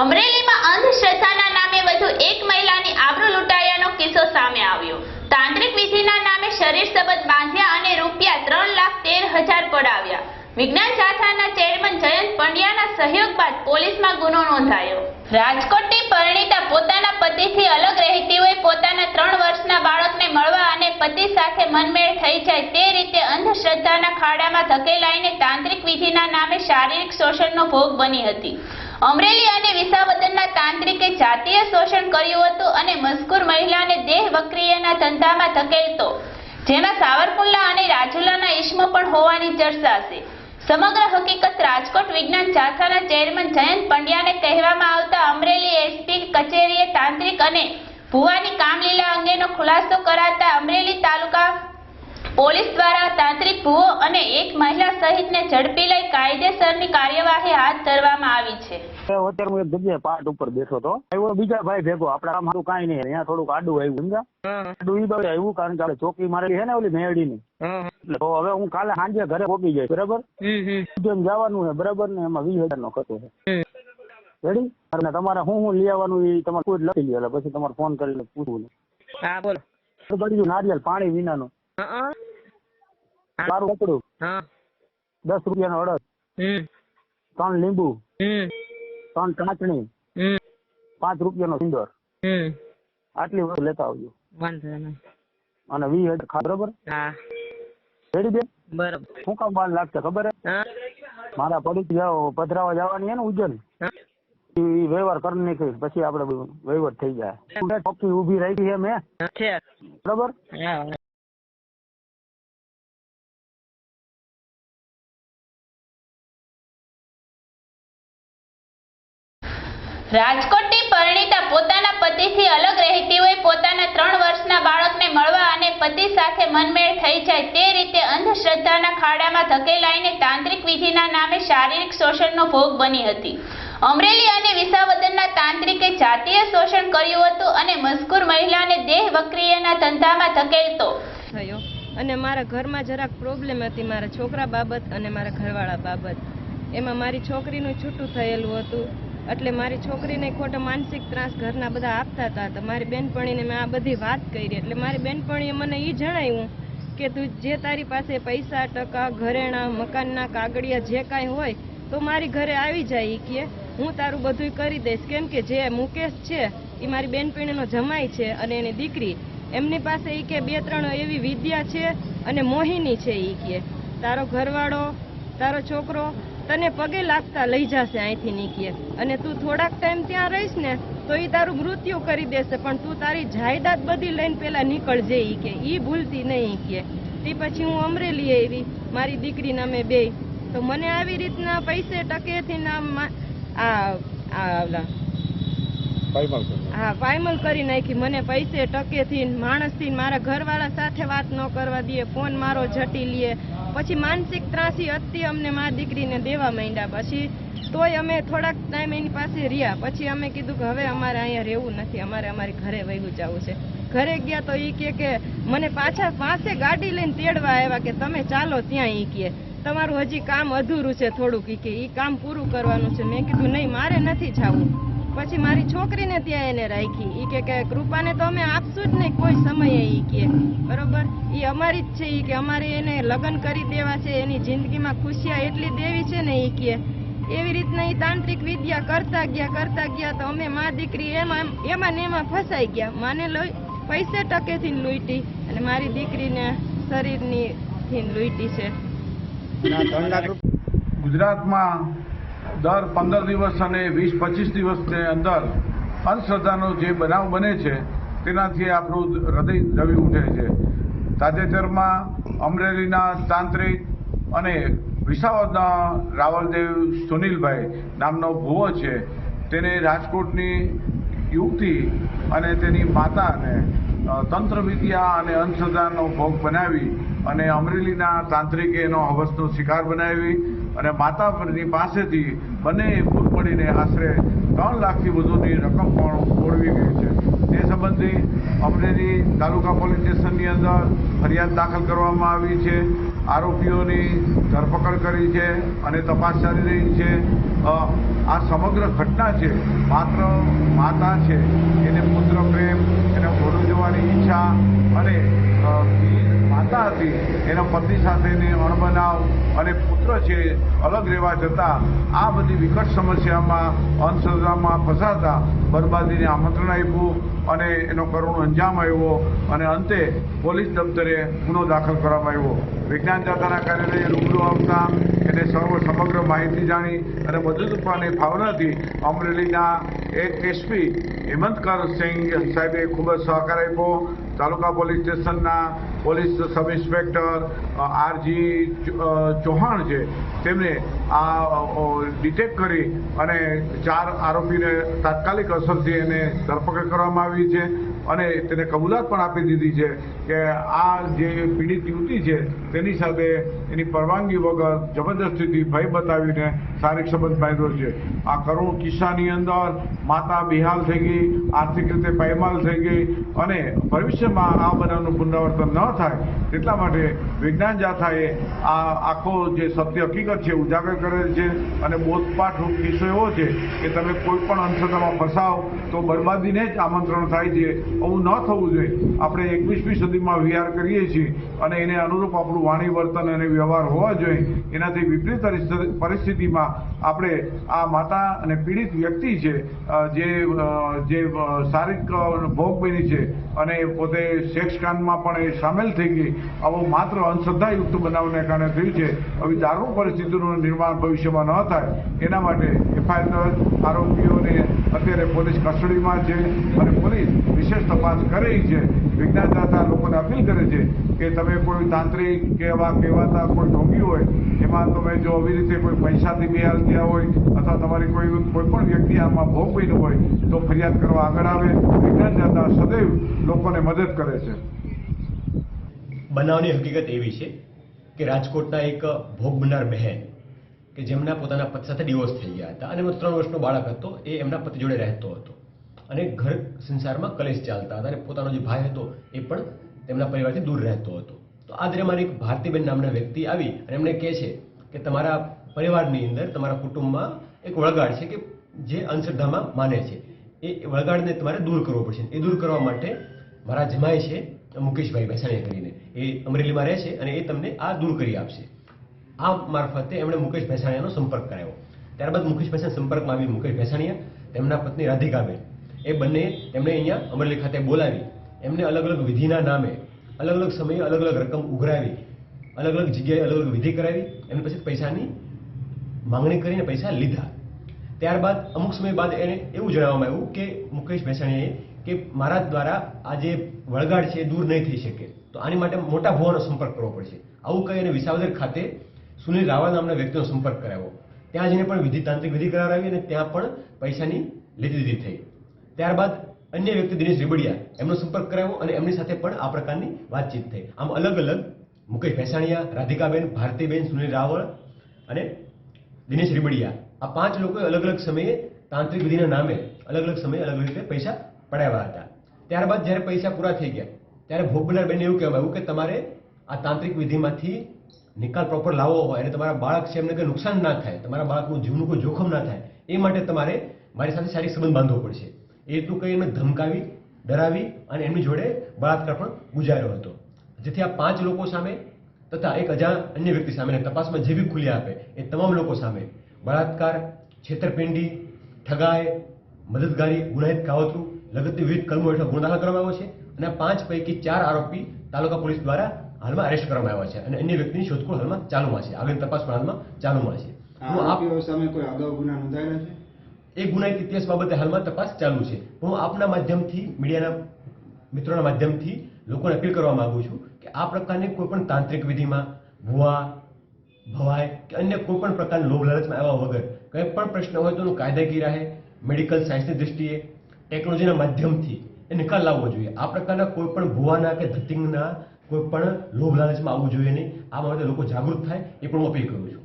અમરેલીમાં અંધશ્રદ્ધાના નામે વધુ એક મહિલાની આબરૂ લૂંટાયાનો કિસ્સો સામે આવ્યો. તાંત્રિક વિધિના નામે શરીર સંબંધ બાંધ્યા અને રૂપિયા ત્રણ લાખ તેર હજાર પડાવ્યા. વિજ્ઞાન શાખાના ચેરમેન જયંત પંડ્યાના સહયોગ બાદ પોલીસમાં ગુનો નોંધાયો. રાજકોટની પરિણીતા પોતાના પતિથી અલગ રહેતી હોય પોતાના ત્રણ વર્ષના બાળકને મળવા અને પતિ સાથે મનમેળ થઈ જાય તે રીતે અંધશ્રદ્ધાના ખાડામાં ધકેલાઈને તાંત્રિક વિધિના નામે શારીરિક શોષણનો ભોગ બની હતી. અમરેલી અને વિસાવદરના તાંત્રિકે જાતીય શોષણ કર્યું હતું અને મજકૂર મહિલાને દેહ વક્રિયના ધંધામાં ધકેલતો. જેમાં સાવરકુંડલા અને રાજુલાના ઈસમો પણ હોવાની ચર્ચા છે સમગ્ર હકીકત રાજકોટ વિજ્ઞાન જાથાના ચેરમેન જયંત પંડ્યાને કહેવામાં આવતા અમરેલી એસપી કચેરીએ તાંત્રિક અને ભુવાની કામલીલા અંગેનો ખુલાસો કરાતા અમરેલી તાલુકા પોલીસ દ્વારા તાંત્રિક ભૂવો અને એક મહિલા સહિતને ઝડપી લઈ કાયદેસરની કાર્યવાહી હાથ ધરવામાં આવી છે. અત્યારે હું એક જગ્યાએ પાટ ઉપર બેઠો હતો. આવ્યો બીજા ભાઈ ભેગો. આપડે આમ હારું કાંઈ નહીં. અહીંયા થોડુંક આડું આવ્યું સમજા આડું ઈ બાજુ આવ્યું કારણ કે આપણે ચોકી મારેલી છે ને ઓલી મેળીની. તો હવે હું કાલે સાંજે ઘરે પહોંચી જઈશ બરાબર? જેમ જવાનું છે બરાબર? ને એમાં વીસ હજાર નો ખર્ચો છે. રેડી અને તમારે હું હું લઈ આવવાનું એ તમારે કોઈ લખી લે પછી તમારે ફોન કરીને પૂછવું હા બોલો. નારિયેલ પાણી વિનાનું. હા હા. દસ રૂપિયાનો અડદ. ત્રણ લીંબુ. ત્રણ ચાચણી. પાંચ રૂપિયાનો સિંદર આટલી વસ્તુ લેતા આવજો. વાંધો નહીં. અને વીસ હજાર ખા બરોબર? હા. રેડી બેન? બરાબર. શું કામ બાર લાગશે ખબર હે? મારા પડી જાઓ પધરાવા જવાની હે ને ઉજ્જૈન. ઈ વ્યવહાર કરી નીકળી પછી આપણે વહીવટ થઈ જાય. ચોકી ઊભી રાખી છે મેં. બરાબર? રાજકોટની પરિણીતા પોતાના પતિથી અલગ રહેતી હોય, પોતાના ત્રણ વર્ષના બાળકને મળવા અને પતિ સાથે મનમેળ થઈ જાય તે રીતે અંધશ્રદ્ધાના ખાડામાં ધકેલાઈને તાંત્રિક વિધિના નામે શારીરિક શોષણનો ભોગ બની હતી. અમરેલી અને વિસાવદરના તાંત્રિકે જાતીય શોષણ કર્યું હતું અને મજકૂર મહિલાને દેહ વક્રિયના ધંધામાં ધકેલતો. થયો. અને મારા ઘરમાં જરાક પ્રોબ્લેમ હતી મારા છોકરા બાબત અને મારા ઘરવાળા બાબત. એમાં મારી છોકરીનું છૂટું થયેલું હતું. એટલે મારી છોકરીને ખોટો માનસિક ત્રાસ ઘરના બધા આપતા હતા તો મારી બેનપણીને મેં આ બધી વાત કરી. એટલે મારી બેનપણીએ મને એ જણાવ્યું કે તું જે તારી પાસે પૈસા, ટકા, ઘરેણાં, મકાનના કાગળિયા જે કાંઈ હોય તો મારી ઘરે આવી જાય એ કે હું તારું બધું કરી દઈશ. કેમ કે જે મુકેશ છે એ મારી બેનપણીનો જમાઈ છે અને એની દીકરી. એમની પાસે એ કે બે ત્રણ એવી વિદ્યા છે અને મોહિની છે એ કે. તારો ઘરવાળો, તારો છોકરો તને પગે લાગતા લઈ જશે અહીંથી નીકળે. અને તું થોડાક ટાઈમ ત્યાં રહીશ ને, તો એ તારું મૃત્યુ કરી દેશે, પણ તું તારી જાયદાદ બધી લઈને પેલા નીકળજે ઈ કે એ ભૂલતી નહીં કે. તે પછી હું અમરેલી આવી, મારી દીકરીના નામે બે. તો મને આવી રીતના પૈસે ટકેથી ના મા- આ આ હા કરી નાખી. મને પૈસે ટકેથી માણસથી મારા ઘરવાળા સાથે વાત ન કરવા દે. ફોન મારો જટી લે. પછી માનસિક ત્રાસી હતી અમને મારા દીકરીને દેવા માંડ્યા. પછી તોય અમે થોડાક ટાઈમ એની પાસે રહ્યા. પછી અમે કીધું કે હવે અમારે અહીંયા રહેવું નથી. અમારે અમારી ઘરે વહી જવું છે. ઘરે ગયા તો એ કે કે મને પાછા પાસે ગાડી લઈને તેડવા આવ્યા કે તમે ચાલો ત્યાં ઈ કે. તમારું હજી કામ અધૂરું છે થોડુંક એ કે. ઈ કામ પૂરું કરવાનું છે. મેં કીધું, નહીં, મારે નથી જવું. પછી મારી છોકરીને ત્યાં એને રાખી. ઈ કે કે, કૃપાને તો અમે આપશું જ નહીં, કોઈ સમયે ઈ કે. બરોબર? એ અમારી જ છે, ઈ કે અમારે એને લગ્ન કરી દેવા છે, એની જિંદગીમાં ખુશિયા એટલી દેવી છે ને ઈ કે. એવી રીતના ઈ તાંત્રિક વિદ્યા કરતા ગયા કરતા ગયા તો અમે મા દીકરી એમાં એમાં ને એમાં ફસાઈ ગયા. માને લઈ પૈસે ટકેથી લૂંટી અને મારી દીકરીને શરીરની થી લૂંટી છે. ગુજરાતમાં દર પંદર દિવસ અને વીસ પચીસ દિવસની અંદર અંધશ્રદ્ધાનો જે બનાવ બને છે, તેનાથી આપણું હૃદય દ્રવી ઉઠે છે. તાજેતરમાં અમરેલીના તાંત્રિક અને વિસાવદના રાવલદેવ સુનિલભાઈ નામનો ભુવો છે, તેને રાજકોટની યુવતી અને તેની માતાને તંત્રવિદ્યા અને અંધશ્રદ્ધાનો ભોગ બનાવી અને અમરેલીના તાંત્રિકે એનો હવસનો શિકાર બનાવી અને માતાની પાસેથી બંને ભૂત પડીને આશરે ત્રણ લાખથી વધુની રકમ પણ ઓળવી ગઈ છે. તે સંબંધી અમરેલી તાલુકા પોલીસ સ્ટેશનની અંદર ફરિયાદ દાખલ કરવામાં આવી છે. આરોપીઓની ધરપકડ કરી છે અને તપાસ ચાલી રહી છે. આ સમગ્ર ઘટના છે, માત્ર માતા છે, એને પુત્ર પ્રેમ, એને મોઢું જોવાની ઈચ્છા અને માતા હતી, એના પતિ સાથેની અણબનાવ અને પુત્ર છે, અલગ રહેવા જતાં આ બધી વિકટ સમસ્યામાં, અંધશ્રદ્ધામાં ફસાતા, બરબાદીને આમંત્રણ આપ્યું અને એનો કરુણ અંજામ આવ્યો અને અંતે પોલીસ દફતરે ગુનો દાખલ કરવામાં આવ્યો. વિજ્ઞાન દાતાના કાર્યાલયે રૂબરૂ આવતા એને સર્વ સમગ્ર માહિતી જાણી અને મદદ આપવાની ભાવનાથી અમરેલીના એક એસપી હેમંતકર સિંહ સાહેબે ખૂબ જ સહકાર આપ્યો તાલુકા પોલીસ સ્ટેશનના police sub inspector RG Chauhan છે, તેમને આ ડિટેક્ટ કરી અને ચાર આરોપીને તાત્કાલિક અસરથી એને ધરપકડ કરવામાં આવી છે અને તેને કબૂલાત પણ આપી દીધી છે કે આ જે પીડિત યુવતી છે, તેની સાથે એની પરવાનગી વગર જબરદસ્તીથી ભય બતાવીને શારીરિક સંબંધ બાંધ્યો છે. આ કરુણ કિસ્સાની અંદર માતા બિહાલ થઈ ગઈ, આર્થિક રીતે પાયમાલ થઈ ગઈ અને ભવિષ્યમાં આ બનાવનું પુનરાવર્તન ન થાય એટલા માટે વિજ્ઞાન જાથાએ આ આખો જે સત્ય હકીકત છે ઉજાગર કરેલ છે અને બોધપાઠ કિસ્સો એવો છે કે તમે કોઈ પણ અંધશ્રદ્ધામાં ફસાવ તો બરબાદીને જ આમંત્રણ થાય છે. આવું ન થવું જોઈએ. આપણે એકવીસમી સદીમાં વિહાર કરીએ છીએ. અને એને અનુરૂપ આપણું વાણી વર્તન અને વ્યવહાર હોવા જોઈએ. એનાથી વિપરીત પરિસ્થિતિ- પરિસ્થિતિમાં આપણે આ માતા અને પીડિત વ્યક્તિ છે જે જે શારીરિક ભોગ બની છે અને પોતે સેક્સ કાંડમાં પણ એ સામેલ થઈ ગઈ. આવો માત્ર અંધશ્રદ્ધાયુક્ત બનાવને કારણે થયું છે. આવી દારૂ પરિસ્થિતિનું નિર્માણ ભવિષ્યમાં ન થાય. એના માટે એફઆઈઆર આરોપીઓને અત્યારે પોલીસ કસ્ટડીમાં છે અને પોલીસ વિશેષ તપાસ કરે છે. વિજ્ઞાન દાતા લોકોને અપીલ કરે છે કે તમે કોઈ તાંત્રિક કે એવા કહેવાતા કોઈ ઢોંગી હોય, એમાં તમે જો આવી રીતે કોઈ પૈસાથી બેહાલ થયા હોય, અથવા તમારી કોઈ કોઈ પણ વ્યક્તિ આમાં ભોગ બન્યું હોય, તો ફરિયાદ કરવા આગળ આવે. વિજ્ઞાન દાતા સદૈવ લોકોને મદદ કરે છે. બનાવની હકીકત એવી છે કે રાજકોટના એક ભોગ બનનાર બહેન કે જેમના પોતાના પતિ સાથે ડિવોર્સ થઈ ગયા હતા અને એમનો ત્રણ વર્ષનો બાળક હતો, એ એમના પતિ જોડે રહેતો હતો. અને ઘર સંસારમાં કલેશ ચાલતા હતા અને પોતાનો જે ભાઈ હતો, એ પણ તેમના પરિવારથી દૂર રહેતો હતો. તો આ દરમિયાન એક ભારતીબેન નામના વ્યક્તિ આવી અને એમને કહે છે કે તમારા પરિવારની અંદર તમારા કુટુંબમાં એક વળગાડ છે કે જે અંધશ્રદ્ધામાં માને છે. એ વળગાડને તમારે દૂર કરવો પડશે. એ દૂર કરવા માટે મારા જમાય છે, મુકેશભાઈ ભેસાણીયા કરીને. એ અમરેલીમાં રહે છે અને એ તમને આ દૂર કરી આપશે. આ મારફતે એમણે મુકેશ ભેસાણીયાનો સંપર્ક કરાવ્યો. ત્યારબાદ મુકેશ ભેસાણી સંપર્કમાં આવી મુકેશ ભેસાણીયા તેમના પત્ની રાધિકાબેન એ બંને તેમણે અહીંયા અમરેલી ખાતે બોલાવી. એમને અલગ અલગ વિધિના નામે અલગ અલગ સમયે અલગ અલગ રકમ ઉઘરાવી. અલગ અલગ જગ્યાએ અલગ અલગ વિધિ કરાવી. એમને પછી પૈસાની માંગણી કરીને પૈસા લીધા. ત્યારબાદ અમુક સમય બાદ એને એવું જણાવવામાં આવ્યું કે, મુકેશ ભેસાણીએ કે મારા દ્વારા આ જે વળગાડ છે એ દૂર નહીં થઈ શકે. તો આની માટે મોટા ભુવાનો સંપર્ક કરવો પડશે. આવું કહી અને વિસાવદર ખાતે સુનિલ રાવલ નામના વ્યક્તિનો સંપર્ક કરાવ્યો ત્યાં જઈને પણ વિધિ તાંત્રિક વિધિ કરાવી અને ત્યાં પણ પૈસાની લીધી દીધી થઈ. ત્યારબાદ અન્ય વ્યક્તિ દિનેશ રીબડિયા, એમનો સંપર્ક કરાવ્યો અને એમની સાથે પણ આ પ્રકારની વાતચીત થઈ. આમ અલગ અલગ મુકેશ ભેસાણીયા, રાધિકાબેન, ભારતીબેન, સુનિલ રાવળ અને દિનેશ રીબડિયા. આ પાંચ લોકોએ અલગ અલગ સમયે તાંત્રિક વિધિના નામે અલગ અલગ સમયે અલગ રીતે પૈસા પડાવ્યા હતા. ત્યારબાદ જ્યારે પૈસા પૂરા થઈ ગયા, ત્યારે ભોગબલાર બેને એવું કહેવાયું કે તમારે આ તાંત્રિક વિધિમાંથી નિકાલ પ્રોપર લાવવો હોય અને તમારા બાળક છે એમને કંઈ નુકસાન ના થાય, તમારા બાળકનું જીવનું કોઈ જોખમ ના થાય, એ માટે તમારે મારી સાથે શારીરિક સંબંધ બાંધવો પડશે. એટલું કહી એમને ધમકાવી, ડરાવી અને એમની જોડે બળાત્કાર પણ ગુજાર્યો હતો. જેથી આ પાંચ લોકો સામે તથા એક અજાણ અન્ય વ્યક્તિ સામે અને તપાસમાં જે બી ખુલ્યા આપે એ તમામ લોકો સામે બળાત્કાર છેતરપિંડી ઠગાઈ મદદગારી ગુનાહિત કાવતરું લગતની વિવિધ કલમો હેઠળ ગુનો દાખલ કરવામાં આવ્યો છે અને પાંચ પૈકી ચાર આરોપી તાલુકા પોલીસ દ્વારા હાલમાં અરેસ્ટ કરવામાં આવ્યા છે અને અન્ય વ્યક્તિની શોધખોળ હાલમાં ચાલુમાં છે. આગળની તપાસ પણ હાલમાં ચાલુમાં છે. હું આપ સામે કોઈ અગાઉ ગુના નોંધાયેલા છે? એ ગુનાહિત ઇતિહાસ બાબતે હાલમાં તપાસ ચાલુ છે. હું આપના માધ્યમથી મીડિયાના મિત્રોના માધ્યમથી લોકોને અપીલ કરવા માંગુ છું કે આ પ્રકારની કોઈ પણ તાંત્રિક વિધિમાં ભુવા ભવાય કે અન્ય કોઈ પણ પ્રકારના લોભ લાલચમાં આવ્યા વગર કંઈ પણ પ્રશ્ન હોય તો એનું કાયદાકીય રાહે મેડિકલ સાયન્સની દૃષ્ટિએ ટેકનોલોજીના માધ્યમથી એ નિકાલ લાવવો જોઈએ. આ પ્રકારના કોઈ પણ ભુવાના કે ધતિંગના કોઈ પણ લોભ લાલચમાં આવવું જોઈએ નહીં. આ બાબતે લોકો જાગૃત થાય, એ પણ હું અપીલ કરું છું.